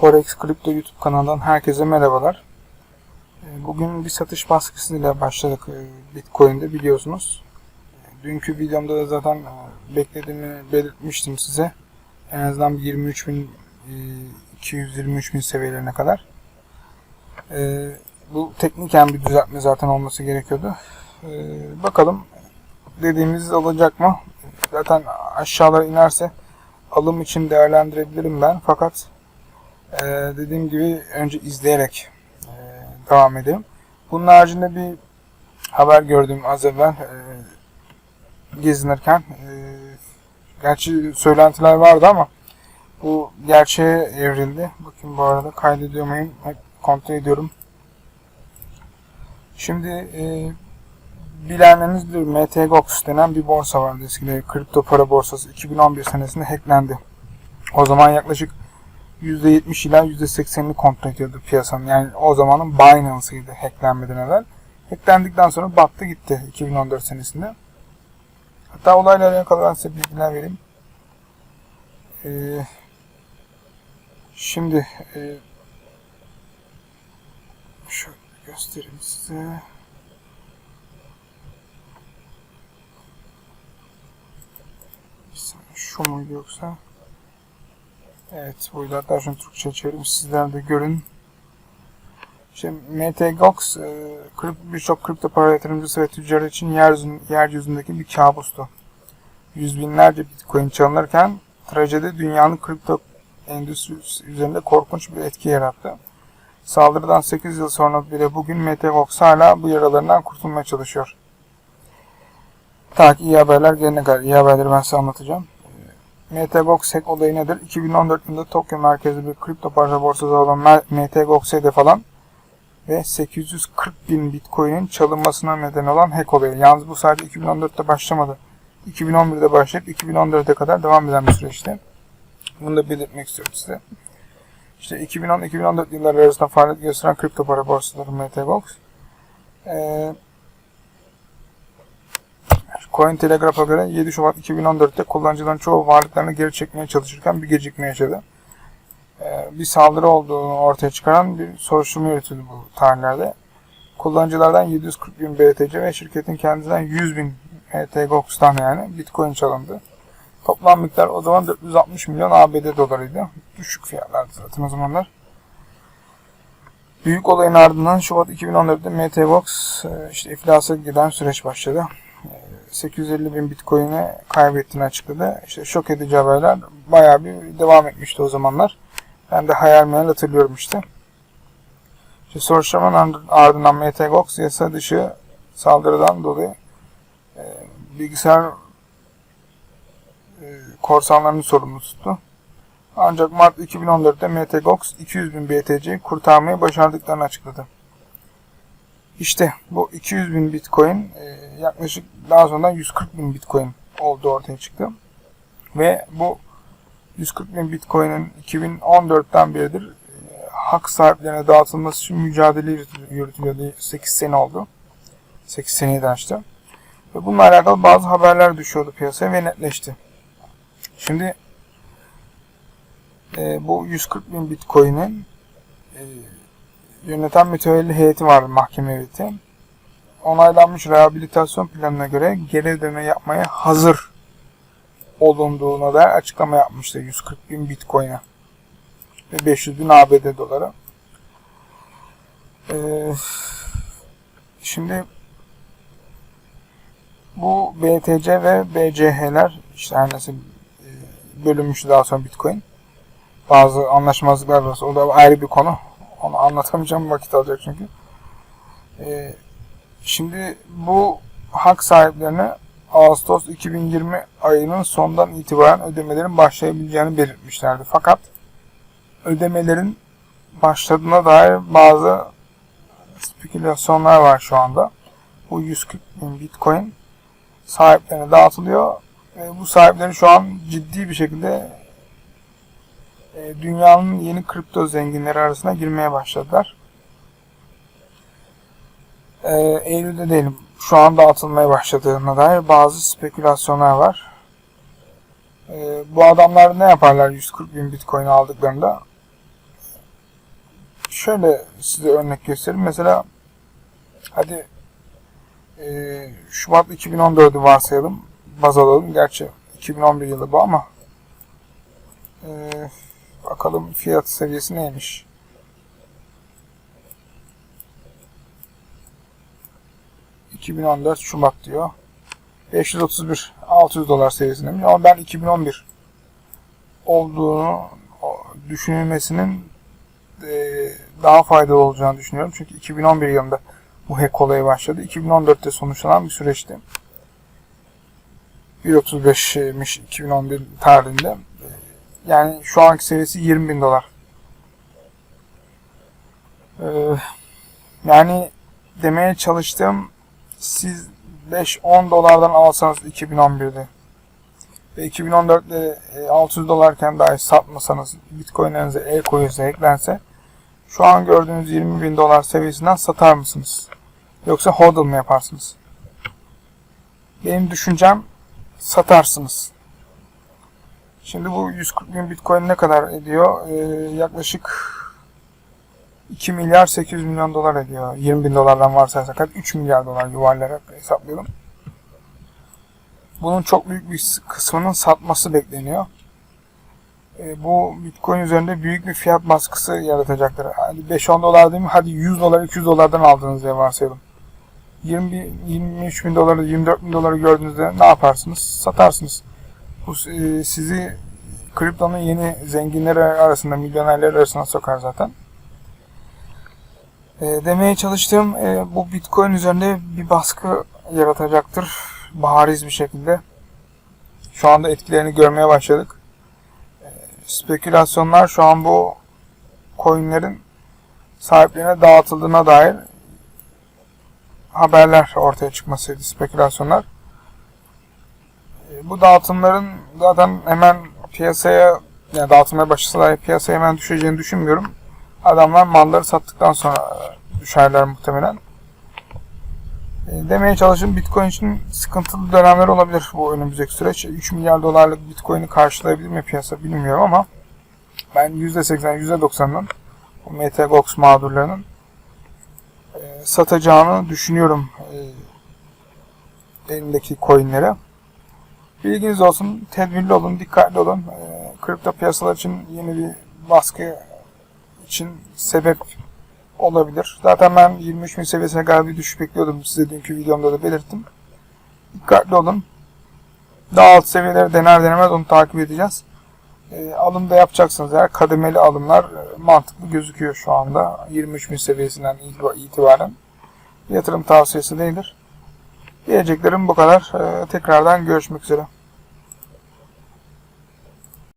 Forex Crypto YouTube kanalından herkese merhabalar. Ee, Bugün bir satış baskısıyla başladık e, Bitcoin'de biliyorsunuz. E, Dünkü videomda da zaten e, beklediğimi belirtmiştim size. En azından bir 23 bin, 223 bin seviyelerine kadar. E, Bu tekniken bir düzeltme zaten olması gerekiyordu. E, Bakalım dediğimiz olacak mı? Zaten aşağılara inerse alım için değerlendirebilirim ben. Fakat ee, dediğim gibi önce izleyerek e, devam edelim. Bunun haricinde bir haber gördüm az evvel e, gezinirken. E, gerçi söylentiler vardı ama bu gerçeğe evrildi. Bakın bu arada kaydediyor muyum? Hep kontrol ediyorum. Şimdi e, bilenleriniz MTGOX denen bir borsa vardı eskiden. Kripto para borsası 2011 senesinde hacklendi. O zaman yaklaşık %70 ila %80'ini kontrol ediyordu piyasanın. Yani o zamanın Binance'ıydı hacklenmeden evvel. Hacklendikten sonra battı gitti 2014 senesinde. Hatta olayla alakalı ben size bilgiler vereyim. Ee, şimdi e, şöyle göstereyim size. Şu muydu yoksa? Evet. Hatta şunu Türkçe çevireyim. Sizler de görün. İşte MTGOX e, krip- birçok kripto para yatırımcısı ve tüccar için yeryüzün, yeryüzündeki bir kabustu. Yüz binlerce bitcoin çalınırken trajedi dünyanın kripto endüstrisi üzerinde korkunç bir etki yarattı. Saldırıdan 8 yıl sonra bile bugün MTGOX hala bu yaralarından kurtulmaya çalışıyor. Ta ki iyi haberler gelene kadar iyi haberleri ben size anlatacağım. MTGOX hack olayı nedir? 2014 yılında Tokyo merkezli bir kripto para borsası olan MTGOX hedef alan ve 840 bin bitcoin'in çalınmasına neden olan hack olayı. Yalnız bu sadece 2014'te başlamadı. 2011'de başlayıp 2014'e kadar devam eden bir süreçti. Bunu da belirtmek istiyorum size. İşte 2010-2014 yılları arasında faaliyet gösteren kripto para borsaları MTGOX. Ee, Cointelegraph'a göre 7 Şubat 2014'te kullanıcıların çoğu varlıklarını geri çekmeye çalışırken bir gecikme yaşadı. Ee, bir saldırı olduğunu ortaya çıkaran bir soruşturma yürütüldü bu tarihlerde. Kullanıcılardan 740 bin BTC ve şirketin kendisinden 100 bin MTGOX'tan yani Bitcoin çalındı. Toplam miktar o zaman 460 milyon ABD dolarıydı. Düşük fiyatlardı zaten o zamanlar. Büyük olayın ardından Şubat 2014'te MTGOX e, işte iflasa giden süreç başladı. 850 bin bitcoin'i kaybettiğini açıkladı. İşte şok edici haberler bayağı bir devam etmişti o zamanlar. Ben de hayal meyal hatırlıyorum işte. İşte soruşturmanın ardından MTGOX yasa dışı saldırıdan dolayı e, bilgisayar e, korsanlarını sorumlu tuttu. Ancak Mart 2014'te MTGOX 200 bin BTC'yi kurtarmayı başardıklarını açıkladı. İşte bu 200 bin bitcoin e, yaklaşık daha sonra 140 bin bitcoin olduğu ortaya çıktı. Ve bu 140 bin bitcoin'in 2014'ten beridir e, hak sahiplerine dağıtılması için mücadele yürütülüyordu. 8 sene oldu. 8 seneyi de açtı. Ve bununla alakalı bazı haberler düşüyordu piyasaya ve netleşti. Şimdi e, bu 140 bin bitcoin'in e, yöneten mütevelli heyeti var mahkeme heyeti. Onaylanmış rehabilitasyon planına göre geri ödeme yapmaya hazır olunduğuna dair açıklama yapmıştı 140 bin bitcoin'e ve 500 bin ABD doları. Ee, şimdi bu BTC ve BCH'ler işte her nasıl e, bölünmüş daha sonra bitcoin. Bazı anlaşmazlıklar var. O da ayrı bir konu. Onu anlatamayacağım vakit alacak çünkü. Ee, şimdi bu hak sahiplerine Ağustos 2020 ayının sondan itibaren ödemelerin başlayabileceğini belirtmişlerdi. Fakat ödemelerin başladığına dair bazı spekülasyonlar var şu anda. Bu 140 bin bitcoin sahiplerine dağıtılıyor. Ve bu sahipleri şu an ciddi bir şekilde e, dünyanın yeni kripto zenginleri arasına girmeye başladılar. E, Eylül'de değilim. Şu anda atılmaya başladığına dair bazı spekülasyonlar var. E, bu adamlar ne yaparlar 140 bin bitcoin aldıklarında? şöyle size örnek göstereyim. Mesela hadi e, Şubat 2014'ü varsayalım. Baz alalım. Gerçi 2011 yılı bu ama e, bakalım fiyat seviyesi neymiş. ...2014 Şubat diyor. 531 600 dolar seviyesindeymiş ama ben 2011 olduğunu düşünülmesinin e, daha faydalı olacağını düşünüyorum. Çünkü 2011 yılında bu hack olayı başladı. 2014'te sonuçlanan bir süreçti. 1.35'miş 2011 tarihinde. E, Yani şu anki seviyesi 20 bin dolar. E, Yani demeye çalıştığım siz 5-10 dolardan alsanız 2011'de ve 2014'te e, 600 dolarken dahi satmasanız Bitcoin'lerinize e-coin'e eklense şu an gördüğünüz 20 bin dolar seviyesinden satar mısınız? Yoksa hodl mı yaparsınız? Benim düşüncem satarsınız. Şimdi bu 140 bin Bitcoin ne kadar ediyor? Ee, yaklaşık 2 milyar 800 milyon dolar ediyor. 20 bin dolardan varsayarsak hadi 3 milyar dolar yuvarlayarak hesaplayalım. Bunun çok büyük bir kısmının satması bekleniyor. E, bu Bitcoin üzerinde büyük bir fiyat baskısı yaratacaktır. Hadi 5-10 dolar değil mi? Hadi 100 dolar, 200 dolardan aldınız diye varsayalım. 20 bin, 23 bin doları, 24 bin doları gördüğünüzde ne yaparsınız? Satarsınız. Bu e, sizi kriptonun yeni zenginleri arasında, milyonerler arasına sokar zaten. E, demeye çalıştığım e, bu Bitcoin üzerinde bir baskı yaratacaktır. Bariz bir şekilde. Şu anda etkilerini görmeye başladık. Spekülasyonlar şu an bu coinlerin sahiplerine dağıtıldığına dair haberler ortaya çıkmasıydı spekülasyonlar. Bu dağıtımların zaten hemen piyasaya yani dağıtılmaya başlasa dahi piyasaya hemen düşeceğini düşünmüyorum. Adamlar malları sattıktan sonra e, düşerler muhtemelen. E, Demeye çalışın Bitcoin için sıkıntılı dönemler olabilir bu önümüzdeki süreç. 3 milyar dolarlık Bitcoin'i karşılayabilir mi piyasa bilmiyorum ama ben %80, %90'ın bu MTGOX mağdurlarının e, satacağını düşünüyorum elindeki coinlere. Bilginiz olsun, tedbirli olun, dikkatli olun. E, kripto piyasalar için yeni bir baskı için sebep olabilir. Zaten ben 23 bin seviyesine kadar bir düşüş bekliyordum. Size dünkü videomda da belirttim. Dikkatli olun. Daha alt seviyeleri dener denemez onu takip edeceğiz. E, alım da yapacaksınız eğer kademeli alımlar e, mantıklı gözüküyor şu anda. 23 bin seviyesinden itibaren. Yatırım tavsiyesi değildir. Diyeceklerim bu kadar. E, tekrardan görüşmek üzere.